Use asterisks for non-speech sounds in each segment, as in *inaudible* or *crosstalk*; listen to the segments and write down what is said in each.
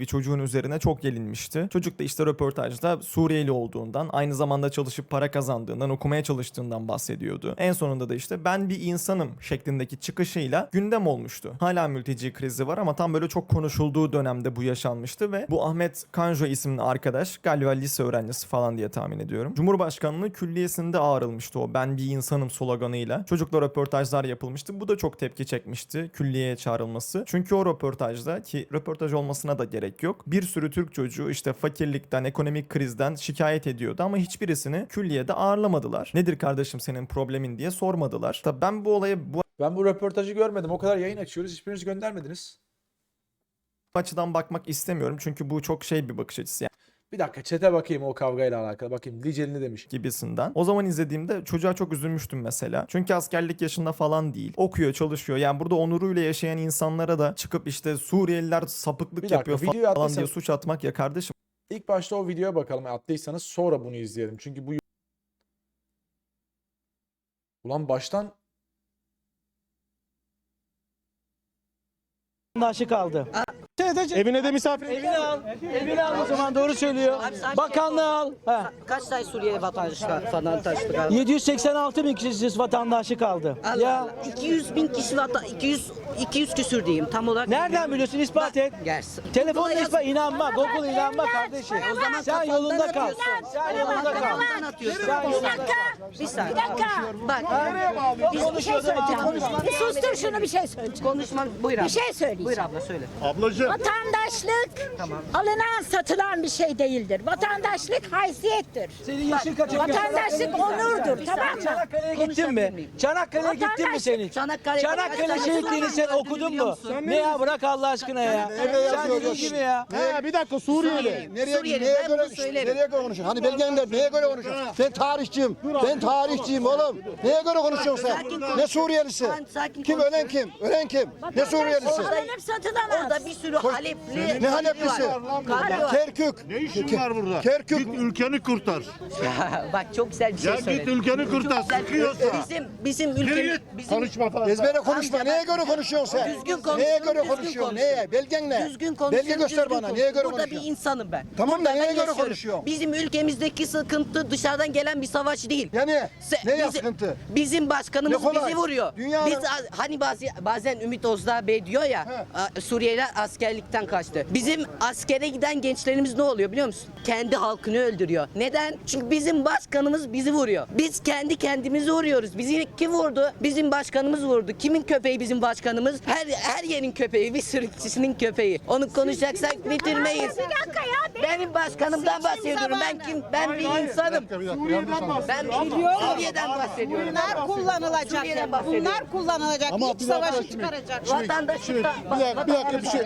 bir çocuğun üzerine çok gelinmişti. Çocuk da işte röportajda Suriyeli olduğundan, aynı zamanda çalışıp para kazandığından, okumaya çalıştığından bahsediyordu. En sonunda da işte ben bir insanım şeklindeki çıkışıyla gündem olmuştu. Hala mülteci krizi var ama tam böyle çok konuşulduğu dönemde bu yaşanmıştı ve bu Ahmet Kanjo isimli arkadaş galiba lise öğrencisi falan diye tahmin ediyorum. Cumhurbaşkanlığı külliyesinde ağrılmıştı o ben bir insanım sloganıyla. Çocukla röportajlar yapılmıştı. Bu da çok tepki çekmişti külliyeye çağrılması. Çünkü o röportajda ki röportaj olmasına da gerek yok. Bir sürü Türk çocuğu işte fakirlikten, ekonomik krizden şikayet ediyordu ama hiçbirisini külliyede ağırlamadılar. Nedir kardeşim senin problemin diye sormadılar. Tabii ben bu olaya bu Ben bu röportajı görmedim. O kadar yayın açıyoruz. Hiçbiriniz göndermediniz. açıdan bakmak istemiyorum. Çünkü bu çok şey bir bakış açısı yani Bir dakika çete bakayım o kavgayla alakalı. Bakayım Liceli ne demiş. gibisinden. O zaman izlediğimde çocuğa çok üzülmüştüm mesela. Çünkü askerlik yaşında falan değil. Okuyor, çalışıyor. Yani burada onuruyla yaşayan insanlara da çıkıp işte Suriyeliler sapıklık dakika, yapıyor videoyu falan atlasana. diye suç atmak ya kardeşim. İlk başta o videoya bakalım. Attıysanız sonra bunu izleyelim. Çünkü bu Ulan baştan Vatandaşı kaldı. Evine de misafir Evini al. Evini al o zaman doğru söylüyor. Bakanlığı al. Ha. Kaç tane Suriye vatandaşı vatandaşlık aldı? 786 bin kişisiz vatandaşı kaldı. Allah Ya Allah. 200 bin kişi vatan 200 200 küsür diyeyim tam olarak. nereden biliyorsun ispat et. Gelsin. Telefonla Google'a ispat yaz. inanma. Google inanma kardeşim. O zaman Sen kafandan yolunda kal. atıyorsun. Sen yolunda kal. kafandan atıyorsun. Sen Bir dakika. Bir saniye. Bak. Bir şey söyleyeceğim. Bir sustur şunu bir şey söyle. Konuşma buyur abla. Bir şey söyleyeceğim. Buyur abla söyle. Ablacığım. Vatandaşlık alınan satılan bir şey değildir. Vatandaşlık haysiyettir. Senin yaşın kaç? Vatandaşlık onurdur tamam mı? Çanakkale'ye gittin mi? Çanakkale'ye gittin mi sen hiç? Çanakkale'de kaç Çanakkale şehitliğini sen okudun mu? Ne ya bırak Allah aşkına ya. Sen dediğin gibi ya. He bir dakika Suriyeli. Nereye, ben göre, nereye göre konuşuyorsun? Hani belgenler neye göre konuşuyorsun? Ben tarihçiyim. Ben tarihçiyim oğlum. Neye göre konuşuyorsun sen? Ne Suriyelisi? Kim ölen kim? Ölen kim? Ne Suriyelisi? Alınıp satılamaz. Orada bir sürü Halepli Ne Haleplisi? Kerkük. Ne işin var burada? Kerkük. Git ülkeni kurtar. *laughs* Bak çok güzel bir şey Ya git söyledin. ülkeni kurtar. Güzel. Sıkıyorsa. Bizim bizim Yürü ülkemiz git. bizim Konuşma fazla. Ezbere konuşma. Amca Neye bak- göre konuşuyorsun sen? Düzgün konuşuyorum, Neye göre düzgün konuşuyorsun? konuşuyorum. Neye? Belgen ne? Düzgün konuşuyorum. Belge göster düzgün bana. Neye göre Burada bir konuşuyorsun? insanım ben. Tamam da Burada neye ben göre yaşıyorum. konuşuyorsun? Bizim ülkemizdeki sıkıntı dışarıdan gelen bir savaş değil. Ya ne? Se- Ne ya bizim- sıkıntı? Bizim başkanımız Ne kolay. bizi vuruyor. Dünyanın- Biz hani bazı, bazen Ümit Özdağ Bey diyor ya a- Suriyeliler askerlikten kaçtı. Bizim askere giden gençlerimiz ne oluyor biliyor musun? Kendi halkını öldürüyor. Neden? Çünkü bizim başkanımız bizi vuruyor. Biz kendi kendimizi vuruyoruz. Bizi kim vurdu? Bizim başkanımız vurdu. Kimin köpeği bizim başkanımız? Her her yerin köpeği, bir sürü kişinin köpeği. Onu konuşacaksak bitirmeyiz. Bir dakika ya. Benim başkanımdan bahsediyorum. Ben kim? Ben bir insanım. Ben Suriye'den bahsediyorum. Bunlar kullanılacak. Suriye'den bahsediyorum. Bunlar kullanılacak. Ama İç bir dakika savaşı şimdi- çıkaracak. Şimdi, Vatandaşlıkta- şimdi bir dakika, bir dakika bir şey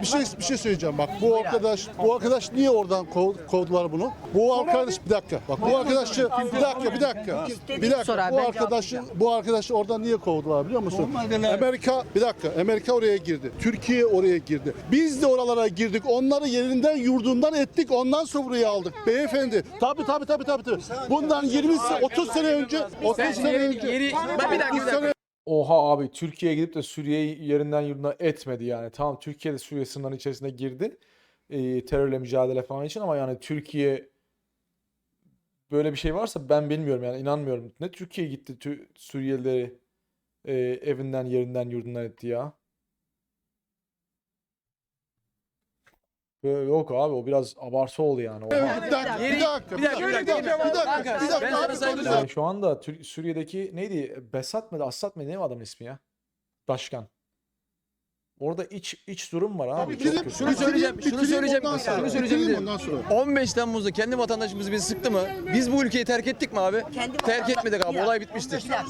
bir şey bir şey söyleyeceğim bak bu arkadaş bu arkadaş niye oradan kov- kovdular bunu? Bu arkadaş bir dakika bak bu arkadaşı bir dakika bir dakika bir dakika bu arkadaşı bu arkadaşı oradan niye kovdular biliyor musun? Amerika bir dakika Amerika oraya girdi. Türkiye oraya girdi. Biz de oralara girdik. Onları yerinden yurdundan ettik. Ondan sonra buraya aldık. Beyefendi. Tabii tabii tabii tabii. tabii. Bundan 20 se- 30 sene önce 30 sene önce bir dakika, bir dakika. Oha abi Türkiye'ye gidip de Suriye'yi yerinden yurduna etmedi yani. Tamam Türkiye de Suriye sınırlarının içerisine girdi. Ee, terörle mücadele falan için ama yani Türkiye böyle bir şey varsa ben bilmiyorum yani inanmıyorum. Ne Türkiye gitti Tü- Suriyelileri e, evinden yerinden yurdundan etti ya. Yok abi o biraz abartı oldu yani. Oha. bir dakika, bir dakika, bir dakika, bir dakika, bir dakika, bir dakika, bir dakika, abi konuşalım. Yani şu anda Tür- Suriye'deki neydi? Besat mıydı? Assad mıydı? Ne o adamın ismi ya? Başkan. Orada iç iç durum var abi. Çok Bitireyim, kötü. şunu söyleyeceğim, şunu söyleyeceğim, Şunu Bitireyim söyleyeceğim. ondan sonra. 15 Temmuz'da kendi vatandaşımız bizi sıktı mı? Biz bu ülkeyi terk ettik mi abi? Kendi terk vatandaş- etmedik abi. Olay bitmiştir. Ya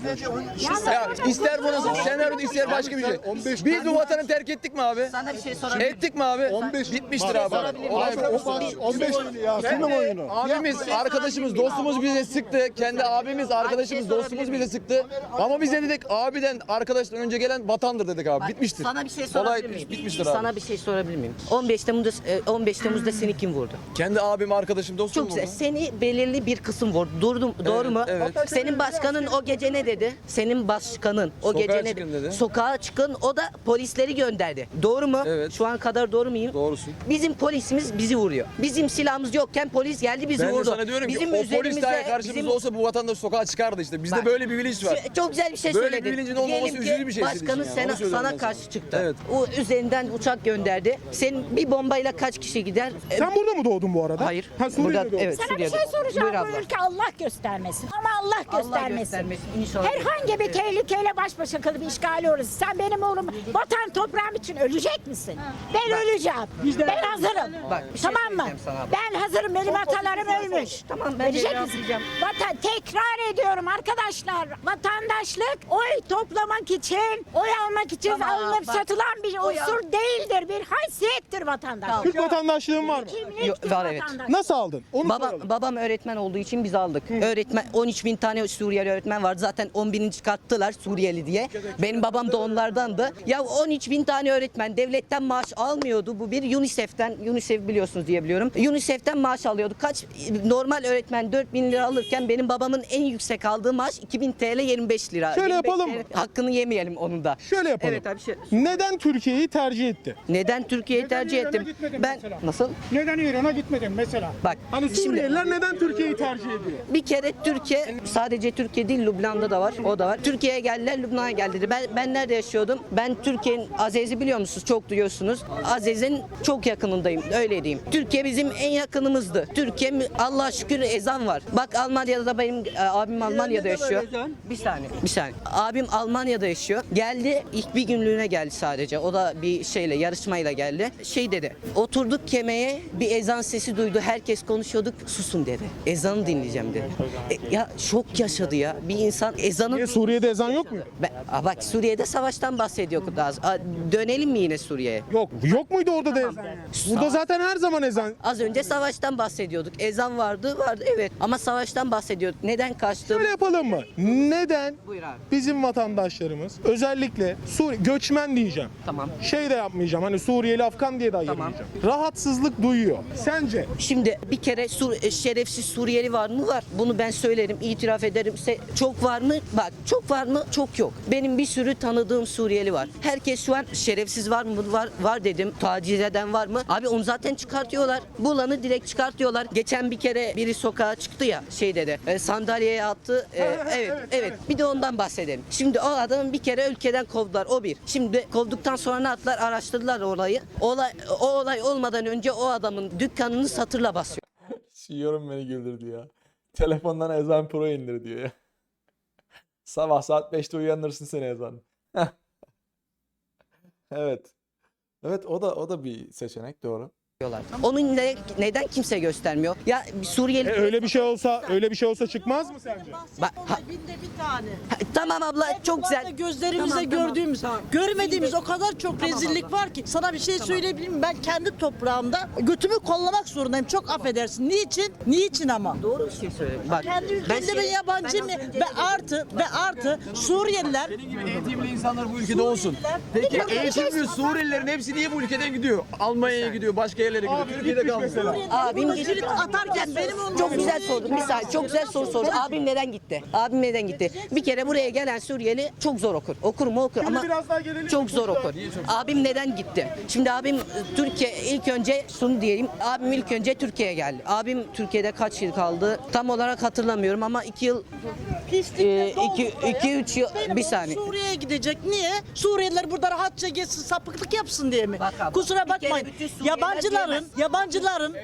ister bu nasıl senaryo ister başka bir şey. 15 Biz bu vatanı terk ettik mi abi? Sana bir şey sorabilir Ettik mi abi? 15 Bitmiştir Bak, abi. Olay bak, o baş- 15 ya kimin oyunu? Abimiz, arkadaşımız, dostumuz bize sıktı. Kendi abimiz, arkadaşımız, dostumuz bize sıktı. Ama biz ne dedik? Abiden, arkadaştan önce gelen vatandır dedik abi. Bitmiştir. Sana bir şey Olay sorabilir miyim? bitmiştir abi. Sana bir şey sorabilir miyim? 15 Temmuz'da e, 15 Temmuz'da seni kim vurdu? Kendi abim, arkadaşım, dostum Çok güzel. Seni belirli bir kısım vurdu. Durdum, doğru mu? evet. Senin başkanın o gece ne dedi? Senin başkanın o Sokağa gece ne çıkın dedi. Sokağa çıkın. O da polisleri gönderdi. Doğru mu? Evet. Şu an kadar doğru muyum? Doğrusun. Bizim polisimiz bizi vuruyor. Bizim silahımız yokken polis geldi bizi Ben de vurdu. sana diyorum bizim ki o polis üzerimize- dahi karşımızda bizim- olsa bu vatandaş sokağa çıkardı işte. Bizde Bak. böyle bir bilinç var. Şu- Çok güzel bir şey Böyle söyledin. bir bilincin olmaması Diyelim ki üzücü bir şey senin için Başkanın yani. sana, söylüyorum sana ben karşı sana. çıktı. Evet. O üzerinden uçak gönderdi. Senin bir bombayla kaç kişi gider? Sen burada mı doğdun bu arada? Hayır. Ha Suriye'de Burada- doğdun. evet. Sana bir Suriye'de. şey soracağım. Buyur abla. Bu ülke Allah göstermesin. Ama Allah Allah göstermesin. göstermesin. İnşallah. Herhangi bir tehlikeyle baş başa kalıp işgal oluruz. Sen benim oğlum vatan toprağım için ölecek misin? Ben öleceğim. Ben hazırım. Bak, bir şey tamam mı? söyleyeceğim sana abla. Ben hazırım. Benim atalarım ölmüş. Tamam, ben de Ölecek misin? Vatan tekrar ediyorum arkadaşlar. Vatandaşlık oy toplamak için, oy almak için Tamam, alınıp bak. satılan bir Oy al- unsur değildir. Bir haysiyettir vatandaşlık. Türk vatandaşlığın var mı? Kimliktir Yok, var, evet. Nasıl aldın? Onu Baba, soralım. babam öğretmen olduğu için biz aldık. Öğretmen 13 bin tane Suriyeli öğretmen vardı. Zaten 10 bini çıkarttılar Suriyeli diye. Benim babam da onlardandı. Ya 13 bin tane öğretmen devletten maaş almıyordu. Bu bir UNICEF'ten, UNICEF biliyorsunuz diye biliyorum. UNICEF'ten maaş alıyordu. Kaç normal öğretmen 4 bin lira alırken benim babamın en yüksek aldığı maaş 2000 TL 25 lira. Şöyle 25 yapalım TL. mı? Hakkını yemeyelim onun da. Şöyle yapalım. Evet abi şey. Neden Türkiye'yi tercih etti? Neden Türkiye'yi tercih İran'a ettim? gitmedin Ben mesela? nasıl? Neden İran'a gitmedin mesela? Bak Hani şimdi- Suriyeliler neden Türkiye'yi tercih ediyor? Bir kere Türkiye sadece Türkiye değil Lübnan'da da var. O da var. Türkiye'ye geldiler, Lübnan'a geldiler. Ben ben nerede yaşıyordum? Ben Türkiye'nin Azez'i biliyor musunuz? Çok duyuyorsunuz. Azez'in çok yakınındayım. Öyle diyeyim. Türkiye bizim en yakınımızdı. Türkiye Allah'a şükür ezan var. Bak Almanya'da da benim e, abim Almanya'da yaşıyor. Bir saniye. Bir saniye. Abim Almanya'da yaşıyor. Geldi ilk bir günlüğüne geldi sadece. O da bir şeyle yarışmayla geldi. Şey dedi. Oturduk kemeye bir ezan sesi duydu. Herkes konuşuyorduk. Susun dedi. Ezanı dinleyeceğim dedi. E, ya şok yaşadı ya. Bir insan ezanı Niye Suriye'de ezan yok mu? ben, Aa, bak Suriye'de savaştan bahsediyor daha. Aa, Dönelim mi yine Suriye'ye? Yok. Yok muydu orada da ezan? Burada zaten her zaman ezan. Az önce savaştan bahsediyorduk. Ezan vardı, vardı evet. Ama savaştan bahsediyorduk. Neden kaçtım? Şöyle yapalım mı? Neden Buyur abi. bizim vatandaşlarımız özellikle Suri göçmen diyeceğim. Tamam. Şey de yapmayacağım. Hani Suriyeli Afgan diye de ayırmayacağım. Rahatsızlık duyuyor. Sence? Şimdi bir kere Sur e, şerefsiz Suriyeli var mı? Var. Bunu ben söylerim, itiraf ederim. Se- çok var mı? Bak çok var mı? Çok yok. Benim bir sürü tanıdığım Suriyeli var. Herkes şu an şerefsiz var mı? Var var dedim. Taciz eden var mı? Abi onu zaten çıkartıyorlar. Bulanı direkt çıkartıyorlar. Geçen bir kere biri sokağa çıktı ya şey dedi. e, sandalyeye attı. E, evet, evet. Bir de ondan bahsedelim. Şimdi o adamı bir kere ülkeden kovdular. O bir. Şimdi kovduktan sonra ne yaptılar? Araştırdılar olayı. Olay o olay olmadan önce o adamın dükkanını satırla basıyor. *laughs* Şu beni güldürdü ya. Telefondan Ezan Pro indir diyor ya. *laughs* Sabah saat 5'te uyanırsın seni ezan. *laughs* evet. Evet o da o da bir seçenek doğru. Diyorlar. Onun ne- neden kimse göstermiyor? Ya Suriyeli E, öyle bir şey olsa, öyle bir şey olsa çıkmaz mı sence? Bak, ha- Binde bir tane. ha- tamam abla çok güzel. Gözlerimizle Tamam, tamam. gördüğümüz, görmediğimiz o kadar çok rezillik var ki. Sana bir şey söyleyebilir miyim? Ben kendi toprağımda götümü kollamak zorundayım. Çok affedersin. Niçin? Niçin ama? Doğru bir şey söyle. Bak Kendi ülkemde ben, şey- az önce ve artı ve artı Suriyeliler Eğitimli insanlar bu ülkede olsun. Peki eğitimli Suriyelilerin hepsi niye bu ülkeden gidiyor? Almanya'ya gidiyor, başka yerlere gidiyor. Türkiye'de kalmıyor. Abim gitti. atarken benim onu- Çok güzel sordun. Bir saniye. Çok güzel soru sordun. Abim neden gitti? Abim neden gitti? Bir kere buraya gelen Suriyeli çok zor okur. Okur mu okur ama biraz daha gelelim. çok zor okur. Abim neden gitti? Şimdi abim e, Türkiye ilk önce şunu diyelim. Abim ilk önce Türkiye'ye geldi. Abim Türkiye'de kaç yıl kaldı? Tam olarak hatırlamıyorum ama iki yıl Pislikle doldu. iki- iki, üç yıl- Benim bir saniye. Suriye'ye gidecek. Niye? Suriyeliler burada rahatça geçsin, sapıklık yapsın diye mi? Bak abla, Kusura bir kere bakmayın. bütün Suriyeliler Yabancıların, yabancıların,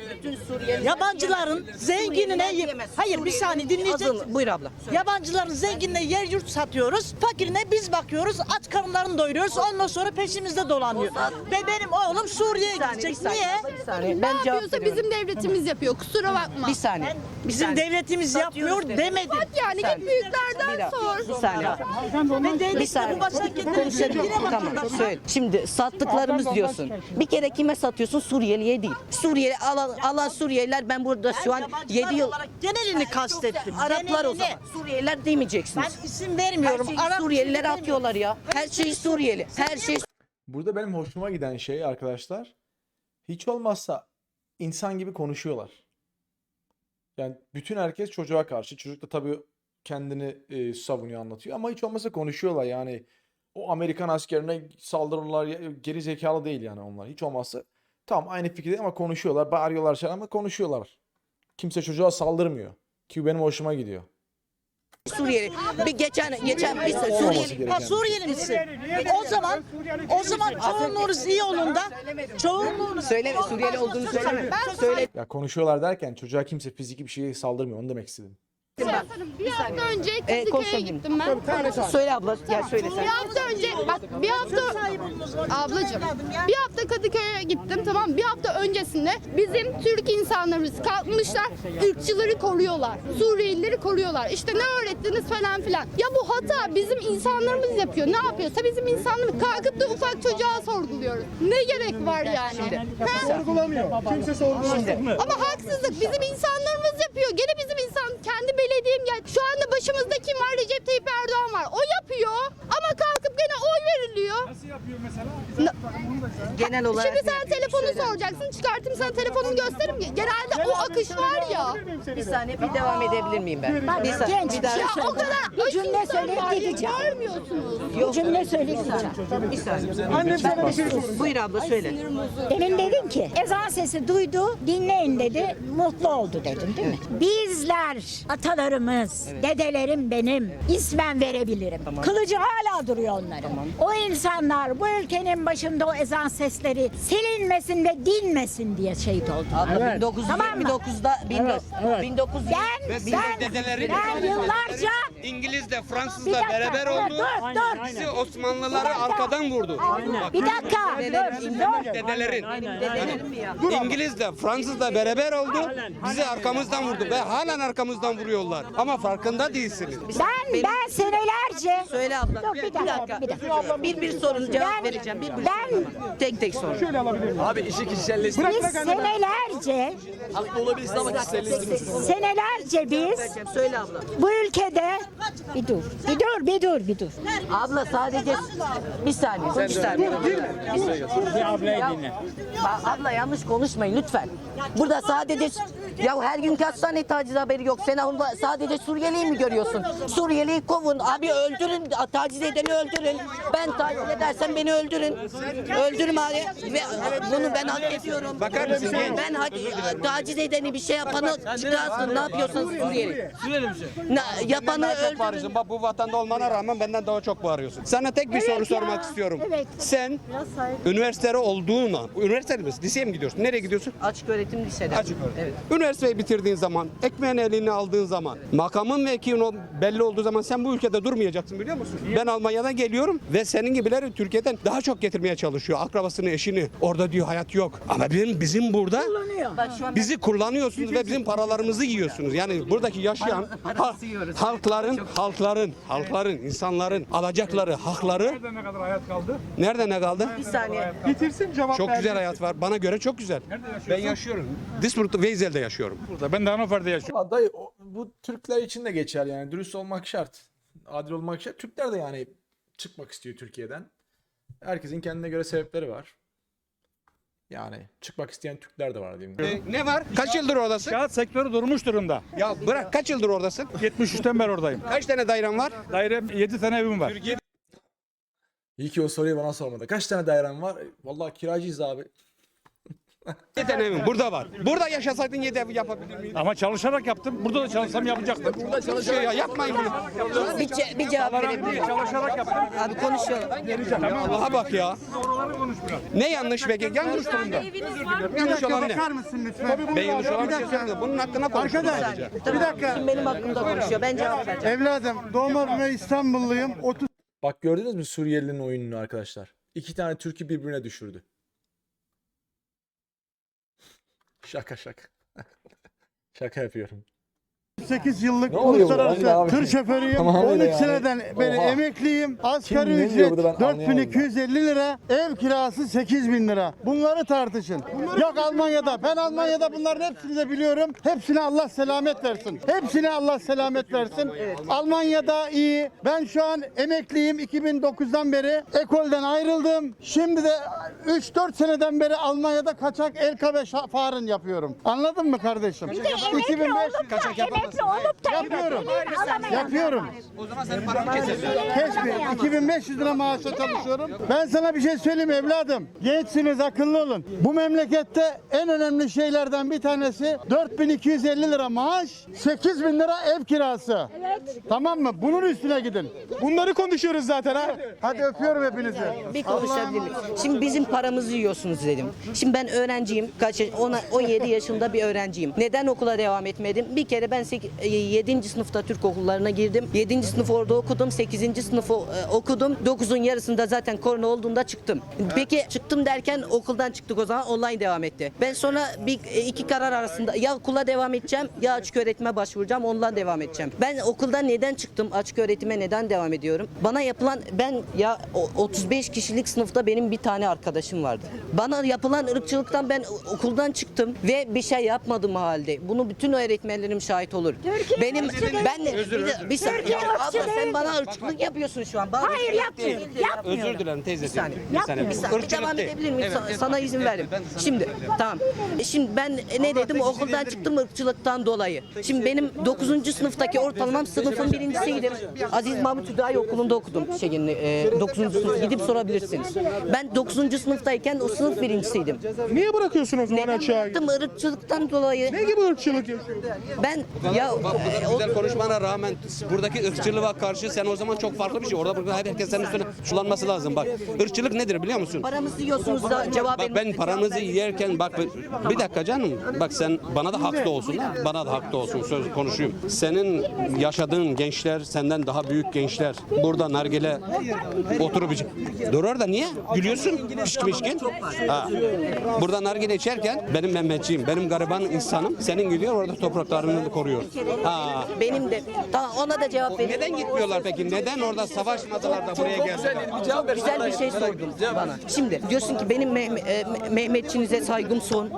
yabancıların zenginine. Hayır bir saniye dinleyeceksin. Azın- Buyur abla. Yabancıların zenginine yer yurt satıyoruz. Fakirine biz bakıyoruz. Aç karınlarını doyuruyoruz. Ondan sonra peşimizde dolanıyor. Ve benim oğlum Suriye'ye Bir saniye, bir gidecek. saniye, Niye? bir saniye. Ne Ben yapıyorsa veriyorum. bizim devletimiz yapıyor. Kusura bakma. Bir saniye. Bizim saniye. devletimiz yapmıyor demedim. Bak yani git büyüklerden sor. Bir saniye. Ve devlet Bir saniye. bu baştakilerin Konuşalım. Tamam söyle. Şimdi sattıklarımız diyorsun. Bir kere kime satıyorsun? Suriyeliye değil. Suriyeli alan, alan Suriyeliler ben burada şu an Yabancılar 7 yıl genelini kastettim. Araplar o zaman. Suriyeliler demeyeceksiniz. Ben isim Her vermiyorum. şeyi Arap Suriyeliler atıyorlar ya. Her şey Suriyeli. Her şey Burada benim hoşuma giden şey arkadaşlar hiç olmazsa insan gibi konuşuyorlar. Yani bütün herkes çocuğa karşı. Çocuk da tabii kendini e, savunuyor, anlatıyor ama hiç olmazsa konuşuyorlar yani. O Amerikan askerine saldırırlar. Geri zekalı değil yani onlar. Hiç olmazsa tam aynı fikirde ama konuşuyorlar. Bağırıyorlar şey ama konuşuyorlar. Kimse çocuğa saldırmıyor. Ki benim hoşuma gidiyor. Suriyeli. Bir geçen geçen bir Olmaması Suriyeli. Ha Suriyeli misin? O zaman o zaman çoğunluğunuz iyi yolunda. Çoğunluğunuz Söyle Suriyeli olduğunu söyleme. Söyle. Ya konuşuyorlar derken çocuğa kimse fiziki bir şeye saldırmıyor. Onu demek istedim. Bir hafta önce Ee, Kadıköy'e gittim ben. Söyle abla. Gel söyle Bir sen. hafta önce bak bir hafta ablacığım bir hafta Kadıköy'e gittim tamam bir hafta öncesinde bizim Türk insanlarımız kalkmışlar ırkçıları koruyorlar Suriyelileri koruyorlar. İşte ne öğrettiniz falan filan. Ya bu hata bizim insanlarımız yapıyor. Ne yapıyorsa bizim insanlarımız. Kalkıp da ufak çocuğa sorguluyoruz. Ne gerek var yani? Ha? Sorgulamıyor. Kimse sorgulamıyor. Ama haksızlık. Bizim insanlarımız yapıyor. Gene bizim kendi belediyem gel. Şu anda başımızda kim var? Recep Tayyip Erdoğan var. O yapıyor. Ama oy veriliyor. Nasıl yapıyor mesela? Genel olarak. Şimdi sen telefonu soracaksın. Çıkartayım sana telefonumu gösteririm. Genelde o akış var ya. Bir saniye bir devam edebilir miyim ben? Bak Bir saniye. genç Bir daha. şey Ya o kadar Bir cümle söyleyip gideceğim. Görmüyorsunuz. Bir cümle söyleyip gideceğim. Bir saniye. Annem sana bir şey sorsun. Buyur abla söyle. Demin dedin ki ezan sesi duydu, dinleyin dedi, mutlu oldu dedin değil mi? Bizler, atalarımız, dedelerim benim, ismen verebilirim. Kılıcı hala duruyor onların. O insanlar bu ülkenin başında o ezan sesleri silinmesin ve dinmesin diye şehit oldu. Abla 1929'da Tamam mı? 1900 Ben, ben, ben yıllarca İngiliz'le bir Fransız'la dakika, beraber oldu. dur, dur. Bizi Osmanlıları arkadan vurdu. Bir dakika, dur, dur. Dedelerin. dedelerim mi ya? İngiliz'le Fransız'la beraber oldu. Bizi arkamızdan vurdu ve halen arkamızdan vuruyorlar. Ama farkında değilsiniz. Ben, ben senelerce... Söyle abla. Dur, bir, bir dakika, dakika. bir dakika. Bir bir sorun cevap Ben- vereceğim. Bir bir ben- sorun. Tek tek sorun. Şöyle alabilir miyim? Abi işi kişiselleştir. Biz senelerce, Haklı olabilirsin ama kişiselleştirmiyorsun. senelerce biz Söyle abla. bu ülkede... Bir dur, bir dur, bir dur, bir dur. Abla sadece bir saniye. Bir saniye. Bir ablayı dinle. Abla yanlış konuşmayın lütfen. Burada sadece ya her gün kaç tane taciz haberi yok. Sen onda sadece Suriyeli'yi mi görüyorsun? Suriyeli'yi kovun. Abi öldürün. Taciz edeni öldürün. Ben taciz edersem beni öldürün. Öldürün abi. Ve bunu ben hak ediyorum. Bakar mısın? Ben hak, taciz edeni bir şey yapanı çıkarsın. Ne yapıyorsun Suriyeli? Suriyeli misin? Ne, yapanı Daha çok öldürün. bağırıyorsun. Bak bu vatanda olmana rağmen benden daha çok bağırıyorsun. Sana tek bir Evet soru ya, sormak istiyorum. evet. Sen üniversitede olduğun an, üniversitede misin? Liseye mi gidiyorsun? Nereye gidiyorsun? Açık öğretim lisede. Açık öğretim. Evet. Üniversiteyi bitirdiğin zaman, ekmeğini eline aldığın zaman, makamın mevkiin ol- belli olduğu zaman sen bu ülkede durmayacaksın biliyor musun? Ben Almanya'dan geliyorum ve senin gibileri Türkiye'den daha çok getirmeye çalışıyor. Akrabasını, eşini. Orada diyor hayat yok. Ama bizim, bizim burada Bak şu an bizi kullanıyorsunuz ve bizim paralarımızı yiyoruz. Yani buradaki yaşayan ha- halkların, halkların, halkların, insanların alacakları, hakları Ne kadar hayat kaldı? nerede ne kaldı? bir saniye. Bitirsin cevap Çok güzel hayat var. Bana göre çok güzel. Ben yaşıyorum. Disburg Weysel'de yaşıyorum. Burada. Ben de Hannover'de yaşıyorum. Ama dayı o- bu Türkler için de geçer yani. Dürüst olmak şart. Adil olmak şart. Türkler de yani çıkmak istiyor Türkiye'den. Herkesin kendine göre sebepleri var. Yani çıkmak isteyen Türkler de var diyeyim. E, ne var? Kaç yıldır oradasın? Kağıt sektörü durmuş durumda. Ya bırak kaç yıldır oradasın? 73'ten beri oradayım. Kaç tane dairen var? Dairem 7 tane evim var. İyi ki o soruyu bana sormadı. Kaç tane dairen var? Vallahi kiracıyız abi. 7 tane evim burada var. Burada yaşasaydın 7 ev yapabilir miydin? Ama çalışarak yaptım. Burada da çalışsam yapacaktım. Burada çalışıyor ya yapmayın bunu. Bir, ce- bir cevap verebilir miyim? Çalışarak yaptım. Abi konuşuyorum. Ya Allah'a bak ya. Ne yanlış peki? Yanlış durumda. Yanlış olan ne? Ben yanlış olan bir şey söylemedim. Bunun hakkında konuşuyorum sadece. Bir dakika. Kim benim hakkımda konuşuyor? Ben cevap vereceğim. Evladım doğma büyüme İstanbulluyum. 30 Bak gördünüz mü Suriyelilerin oyununu arkadaşlar? İki tane Türk'ü birbirine düşürdü. Şaka şaka. *laughs* şaka yapıyorum. 38 yıllık Ne oluyor burada? uluslararası tır şoförüyüm. Tamam, hadi 13 yani. seneden beri Oha. emekliyim. Asgari ne diyor ücret burada ben anlayamadım. 4250 lira, ev kirası 8000 lira. Bunları tartışın. Yok Almanya'da. Ben Almanya'da bunların hepsini de biliyorum. Hepsine Allah selamet versin. Hepsine Allah selamet versin. Almanya'da iyi. Ben şu an emekliyim. 2009'dan beri ekolden ayrıldım. Şimdi de 3-4 seneden beri Almanya'da kaçak LKB şa- farın yapıyorum. Anladın mı kardeşim? Bir de emekli 2005 olup da, emekli olup da Yapıyorum. emekliliğini alamayan. Yapıyorum. O zaman senin paranı keselim. Keşke 2500 lira maaşla çalışıyorum. Ben sana bir şey söyleyeyim evladım. Gençsiniz akıllı olun. Bu memlekette en önemli şeylerden bir tanesi 4250 lira maaş, 8000 lira ev kirası. Tamam mı? Bunun üstüne gidin. Bunları konuşuyoruz zaten ha. Hadi öpüyorum hepinizi. Bir konuşabilir miyim? Şimdi bizim paramızı yiyorsunuz dedim. Şimdi ben öğrenciyim. Kaç yaş- ona- 17 yaşında bir öğrenciyim. Neden okula devam etmedim? Bir kere ben 7. sınıfta Türk okullarına girdim. 7. sınıf orada okudum. 8. sınıfı e, okudum. 9'un yarısında zaten korona olduğunda çıktım. Peki çıktım derken okuldan çıktık o zaman online devam etti. Ben sonra bir e, iki karar arasında ya okula devam edeceğim ya açık öğretime başvuracağım ondan devam edeceğim. Ben okuldan neden çıktım? Açık öğretime neden devam ediyorum? Bana yapılan ben ya o- 35 kişilik sınıfta benim bir tane arkadaşım vardı. Bana yapılan ırkçılıktan ben okuldan çıktım ve bir şey yapmadım halde. Bunu bütün öğretmenlerim şahit olur. Türkiye benim ırkçı değil. ben de bir, bir saniye. Türkiye ırkçı abla sen değil. bana ırkçılık yapıyorsun şu an. Bana Hayır ırkçılık yapmıyorum. değil. Yapmıyorum. Özür dilerim Bir teyzeciğim. saniye. Bir saniye. Bir saniye. Bir Irkçılık devam değil. edebilir miyim? Evet, Sa- evet, sana bak, izin evet, verin. ben sana Şimdi veriyorum. tamam. Şimdi ben ne dedim? Okuldan çıktım ırkçılıktan dolayı. Şimdi benim 9. sınıftaki ortalamam sınıfın birincisiydim. Aziz Mahmut Hüdayi Okulu'nda okudum. Şeyin, e, 9. sınıf gidip sorabilirsiniz. Ben 9. sınıftayken o sınıf birincisiydim. Niye bırakıyorsun o zaman Neden açığa? bıraktım? Irkçılıktan dolayı. Ne gibi ırkçılık yapıyorsun? Ben ya Bak e, bu o- güzel konuşmana rağmen buradaki ırkçılığa karşı sen o zaman çok farklı bir şey. Orada burada herkes senin üstüne sulanması lazım. Bak ırkçılık nedir biliyor musun? paramızı yiyorsunuz da cevap Bak ben paranızı yerken bak bir dakika canım bak sen bana da haklı olsun bana da haklı olsun söz konuşayım. Senin yaşadığın gençler senden daha büyük gençler burada nargile oturup iç- Dur orada niye? Gülüyorsun pişkin pişkin. Ha. Burada nargile içerken benim Mehmetçiyim, benim gariban insanım. Senin gidiyor orada topraklarını koruyor. Ha. Benim de. Tamam ona da cevap vereyim. Neden gitmiyorlar peki? Neden orada savaşmadılar da buraya geldiler? Güzel bir şey sordun bana. Şimdi diyorsun ki benim Meh- e, Mehmetçinize saygım son.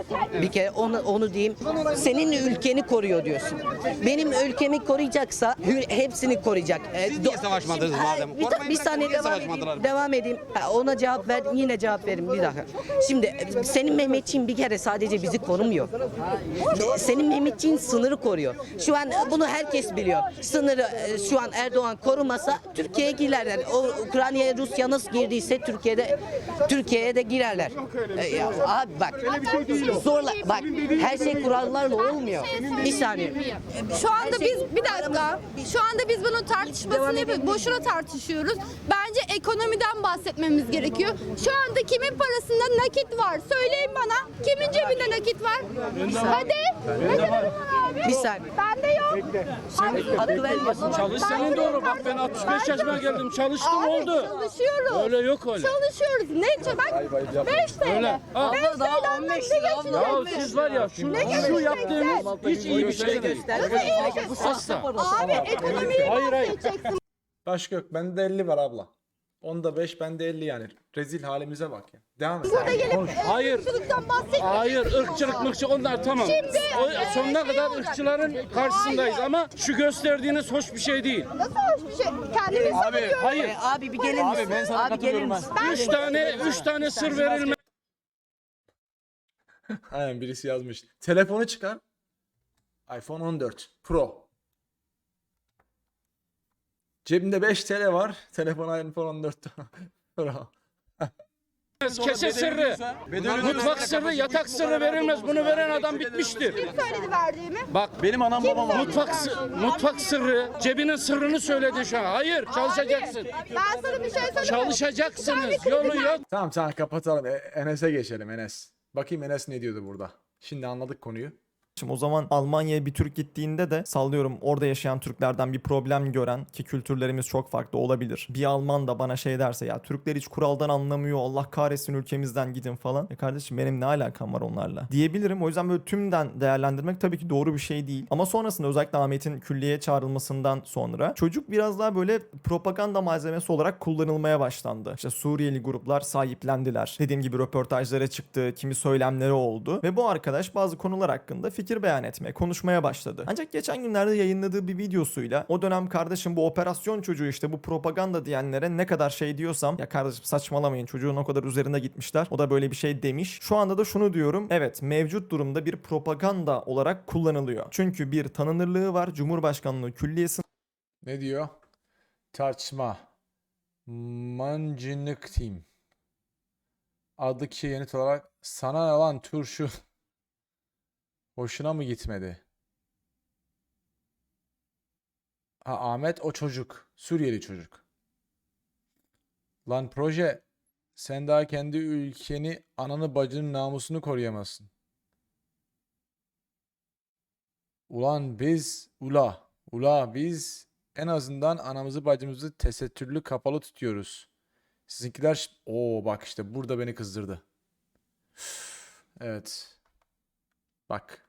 Bir kere onu, onu diyeyim. Senin ülkeni koruyor diyorsun. Benim ülkemi koruyacaksa hepsini koruyacak. E, Siz niye savaşmadınız Şimdi, madem? Bir, Korumayı bir saniye niye devam edeyim. Devam edeyim. Ha, ona cevap ver. Yine cevap verin. Bir dakika. Şimdi senin Mehmetçiğin bir kere sadece bizi korumuyor. Senin Mehmetçiğin sınırı koruyor. Şu an bunu herkes biliyor. Sınırı e, şu an Erdoğan korumasa Türkiye'ye girerler. O Ukrayna'ya Rusya nasıl girdiyse Türkiye'de Türkiye'ye de girerler. E, ya, abi bak zorla bak her şey kurallarla olmuyor. Bir saniye. Şu anda şey- biz bir dakika. Şu anda biz bunun tartışmasını yapıyoruz. Boşuna tartışıyoruz. Bence ekonomiden bahsetmemiz gerekiyor. Şu anda kimin parasında nakit var? Söyleyin bana. Kimin cebinde nakit var? Hadi. Ne kadar var abi? Bir saniye. Bende yok. Hakkı vermiyorsun. Çalış senin doğru. Bak ben 65 yaşıma geldim. Çalıştım oldu. Çalışıyoruz. Öyle yok öyle. Çalışıyoruz. Ne? Bak 5 TL. Öyle. 5 daha TL'den 15 nasıl lira geçineceksiniz? Siz var ya şu, Ne şu yaptığınız hiç iyi bir şey değil. Nasıl iyi bir şey? Asla. Abi ekonomiyi bahsedeceksin. Başka yok. Bende 50 var abla. Onda 5 bende 50 yani. Rezil halimize bak ya. Devam et. Burada gelip Hayır. ırkçılıktan bahsetmiyoruz. Hayır ırkçılık mırkçılık onlar tamam. Şimdi, O, e, sonuna şey kadar olacak. ırkçıların karşısındayız ama şu gösterdiğiniz hoş bir şey değil. Nasıl hoş bir şey? Kendimi savunuyorum. Hayır. E, abi bir gelir misin? Abi, gelir misin? Üç tane üç tane sır verilmez. *laughs* Aynen birisi yazmış. Telefonu çıkar. iPhone 14 Pro. Cebimde 5 TL var. Telefon iPhone 14 *laughs* Pro. Kese sırrı, mutfak sırrı, yatak sırrı verilmez. Bunu veren adam bitmiştir. Kim söyledi verdiğimi? Bak benim anam babam mutfak sı- mutfak sırrı, cebinin sırrını söyledi şu an. Hayır, çalışacaksın. Ben sana bir şey söyleyeyim. Çalışacaksınız. Yolu yok. Tamam tamam kapatalım. E- Enes'e geçelim Enes. Bakayım Enes ne diyordu burada. Şimdi anladık konuyu. Şimdi o zaman Almanya'ya bir Türk gittiğinde de sallıyorum orada yaşayan Türklerden bir problem gören ki kültürlerimiz çok farklı olabilir. Bir Alman da bana şey derse ya Türkler hiç kuraldan anlamıyor Allah kahretsin ülkemizden gidin falan. E kardeşim benim ne alakam var onlarla diyebilirim. O yüzden böyle tümden değerlendirmek tabii ki doğru bir şey değil. Ama sonrasında özellikle Ahmet'in külliyeye çağrılmasından sonra çocuk biraz daha böyle propaganda malzemesi olarak kullanılmaya başlandı. İşte Suriyeli gruplar sahiplendiler. Dediğim gibi röportajlara çıktı, kimi söylemleri oldu ve bu arkadaş bazı konular hakkında fikir beyan etmeye, konuşmaya başladı. Ancak geçen günlerde yayınladığı bir videosuyla o dönem kardeşim bu operasyon çocuğu işte bu propaganda diyenlere ne kadar şey diyorsam ya kardeşim saçmalamayın çocuğun o kadar üzerine gitmişler. O da böyle bir şey demiş. Şu anda da şunu diyorum. Evet mevcut durumda bir propaganda olarak kullanılıyor. Çünkü bir tanınırlığı var. Cumhurbaşkanlığı külliyesi Ne diyor? Tartışma. Mancınık Team. Adlı kişiye yanıt olarak sana ne lan turşu hoşuna mı gitmedi? Ha, Ahmet o çocuk. Suriyeli çocuk. Lan proje sen daha kendi ülkeni ananı bacının namusunu koruyamazsın. Ulan biz ula ula biz en azından anamızı bacımızı tesettürlü kapalı tutuyoruz. Sizinkiler Oo bak işte burada beni kızdırdı. Evet. Bak.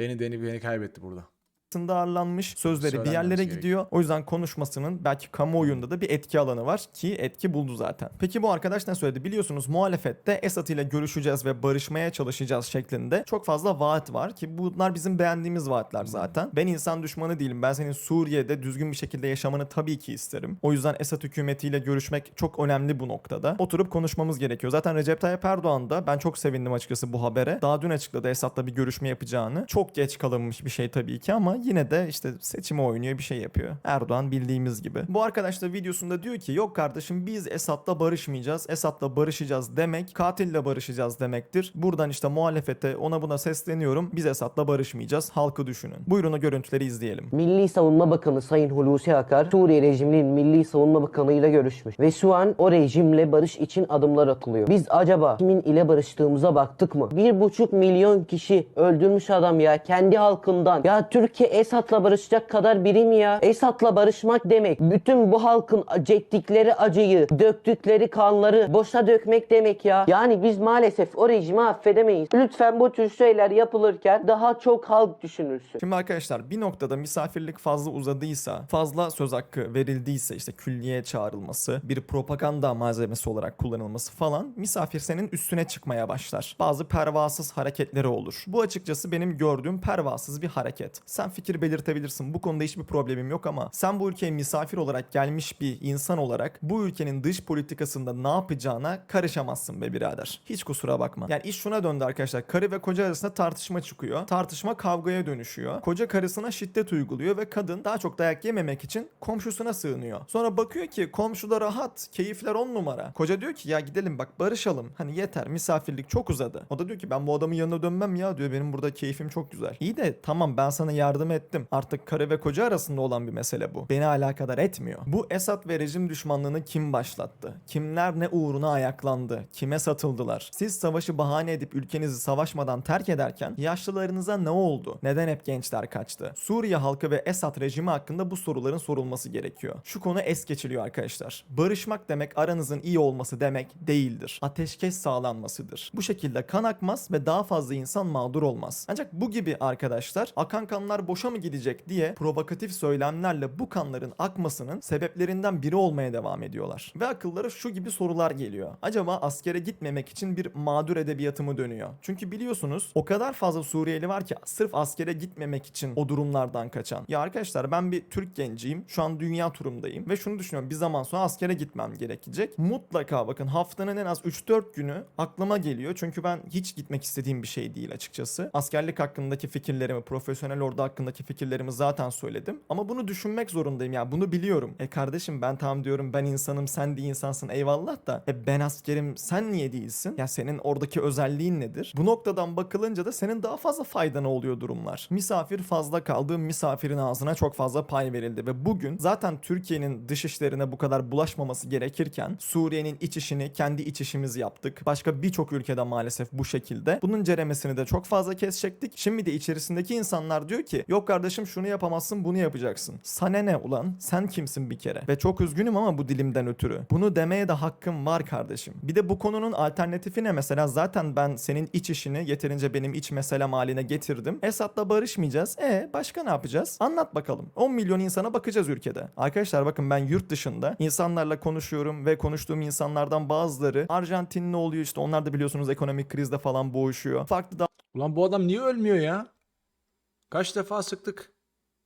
Beni deni beni kaybetti burada. Aslında ağırlanmış. Sözleri bir yerlere gerekiyor. gidiyor. O yüzden konuşmasının belki kamuoyunda da bir etki alanı var ki etki buldu zaten. Peki bu arkadaş ne söyledi? Biliyorsunuz muhalefette Esad ile görüşeceğiz ve barışmaya çalışacağız şeklinde çok fazla vaat var ki bunlar bizim beğendiğimiz vaatler zaten. Ben insan düşmanı değilim. Ben senin Suriye'de düzgün bir şekilde yaşamanı tabii ki isterim. O yüzden Esad hükümetiyle görüşmek çok önemli bu noktada. Oturup konuşmamız gerekiyor. Zaten Recep Tayyip Erdoğan da ben çok sevindim açıkçası bu habere. Daha dün açıkladı Esad'la bir görüşme yapacağını. Çok geç kalınmış bir şey tabii ki ama yine de işte seçime oynuyor bir şey yapıyor. Erdoğan bildiğimiz gibi. Bu arkadaş da videosunda diyor ki yok kardeşim biz Esad'la barışmayacağız. Esad'la barışacağız demek katille barışacağız demektir. Buradan işte muhalefete ona buna sesleniyorum. Biz Esad'la barışmayacağız. Halkı düşünün. Buyurun o görüntüleri izleyelim. Milli Savunma Bakanı Sayın Hulusi Akar, Suriye rejiminin Milli Savunma Bakanı ile görüşmüş. Ve şu an o rejimle barış için adımlar atılıyor. Biz acaba kimin ile barıştığımıza baktık mı? Bir buçuk milyon kişi öldürmüş adam ya kendi halkından. Ya Türkiye Esad'la barışacak kadar biri mi ya? Esad'la barışmak demek bütün bu halkın çektikleri acıyı, döktükleri kanları boşa dökmek demek ya. Yani biz maalesef o rejimi affedemeyiz. Lütfen bu tür şeyler yapılırken daha çok halk düşünülsün. Şimdi arkadaşlar bir noktada misafirlik fazla uzadıysa, fazla söz hakkı verildiyse işte külliye çağrılması, bir propaganda malzemesi olarak kullanılması falan misafir senin üstüne çıkmaya başlar. Bazı pervasız hareketleri olur. Bu açıkçası benim gördüğüm pervasız bir hareket. Sen fikir belirtebilirsin. Bu konuda hiçbir problemim yok ama sen bu ülkeye misafir olarak gelmiş bir insan olarak bu ülkenin dış politikasında ne yapacağına karışamazsın be birader. Hiç kusura bakma. Yani iş şuna döndü arkadaşlar. Karı ve koca arasında tartışma çıkıyor. Tartışma kavgaya dönüşüyor. Koca karısına şiddet uyguluyor ve kadın daha çok dayak yememek için komşusuna sığınıyor. Sonra bakıyor ki komşuda rahat, keyifler on numara. Koca diyor ki ya gidelim bak barışalım. Hani yeter misafirlik çok uzadı. O da diyor ki ben bu adamın yanına dönmem ya diyor benim burada keyfim çok güzel. İyi de tamam ben sana yardım ettim. Artık karı ve koca arasında olan bir mesele bu. Beni alakadar etmiyor. Bu Esad ve rejim düşmanlığını kim başlattı? Kimler ne uğruna ayaklandı? Kime satıldılar? Siz savaşı bahane edip ülkenizi savaşmadan terk ederken yaşlılarınıza ne oldu? Neden hep gençler kaçtı? Suriye halkı ve Esad rejimi hakkında bu soruların sorulması gerekiyor. Şu konu es geçiliyor arkadaşlar. Barışmak demek aranızın iyi olması demek değildir. Ateşkes sağlanmasıdır. Bu şekilde kan akmaz ve daha fazla insan mağdur olmaz. Ancak bu gibi arkadaşlar akan kanlar boşa mı gidecek diye provokatif söylemlerle bu kanların akmasının sebeplerinden biri olmaya devam ediyorlar. Ve akıllara şu gibi sorular geliyor. Acaba askere gitmemek için bir mağdur edebiyatı mı dönüyor? Çünkü biliyorsunuz o kadar fazla Suriyeli var ki sırf askere gitmemek için o durumlardan kaçan. Ya arkadaşlar ben bir Türk genciyim. Şu an dünya turumdayım ve şunu düşünüyorum. Bir zaman sonra askere gitmem gerekecek. Mutlaka bakın haftanın en az 3-4 günü aklıma geliyor. Çünkü ben hiç gitmek istediğim bir şey değil açıkçası. Askerlik hakkındaki fikirlerimi, profesyonel ordu hakkındaki hakkındaki fikirlerimi zaten söyledim. Ama bunu düşünmek zorundayım ya bunu biliyorum. E kardeşim ben tam diyorum ben insanım sen de insansın eyvallah da. E ben askerim sen niye değilsin? Ya senin oradaki özelliğin nedir? Bu noktadan bakılınca da senin daha fazla faydana oluyor durumlar. Misafir fazla kaldı misafirin ağzına çok fazla pay verildi ve bugün zaten Türkiye'nin dış işlerine bu kadar bulaşmaması gerekirken Suriye'nin iç işini kendi iç işimiz yaptık. Başka birçok ülkede maalesef bu şekilde. Bunun ceremesini de çok fazla kez çektik. Şimdi de içerisindeki insanlar diyor ki yok kardeşim şunu yapamazsın bunu yapacaksın. Sana ne ulan sen kimsin bir kere? Ve çok üzgünüm ama bu dilimden ötürü. Bunu demeye de hakkım var kardeşim. Bir de bu konunun alternatifi ne mesela? Zaten ben senin iç işini yeterince benim iç meselem haline getirdim. Esad'la barışmayacağız. E başka ne yapacağız? Anlat bakalım. 10 milyon insana bakacağız ülkede. Arkadaşlar bakın ben yurt dışında insanlarla konuşuyorum ve konuştuğum insanlardan bazıları Arjantinli oluyor işte onlar da biliyorsunuz ekonomik krizde falan boğuşuyor. Farklı Ulan bu adam niye ölmüyor ya? Kaç defa sıktık?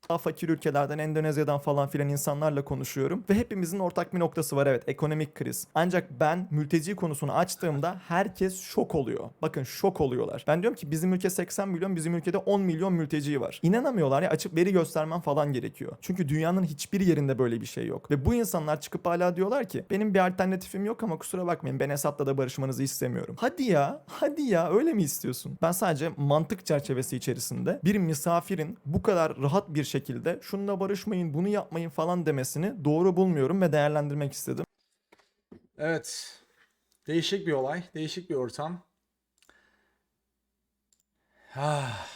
Daha fakir ülkelerden, Endonezya'dan falan filan insanlarla konuşuyorum. Ve hepimizin ortak bir noktası var evet ekonomik kriz. Ancak ben mülteci konusunu açtığımda herkes şok oluyor. Bakın şok oluyorlar. Ben diyorum ki bizim ülke 80 milyon, bizim ülkede 10 milyon mülteci var. İnanamıyorlar ya açıp veri göstermem falan gerekiyor. Çünkü dünyanın hiçbir yerinde böyle bir şey yok. Ve bu insanlar çıkıp hala diyorlar ki benim bir alternatifim yok ama kusura bakmayın ben Esad'la da barışmanızı istemiyorum. Hadi ya, hadi ya öyle mi istiyorsun? Ben sadece mantık çerçevesi içerisinde bir misafirin bu kadar rahat bir şekilde şununla barışmayın, bunu yapmayın falan demesini doğru bulmuyorum ve değerlendirmek istedim. Evet. Değişik bir olay. Değişik bir ortam. Ah.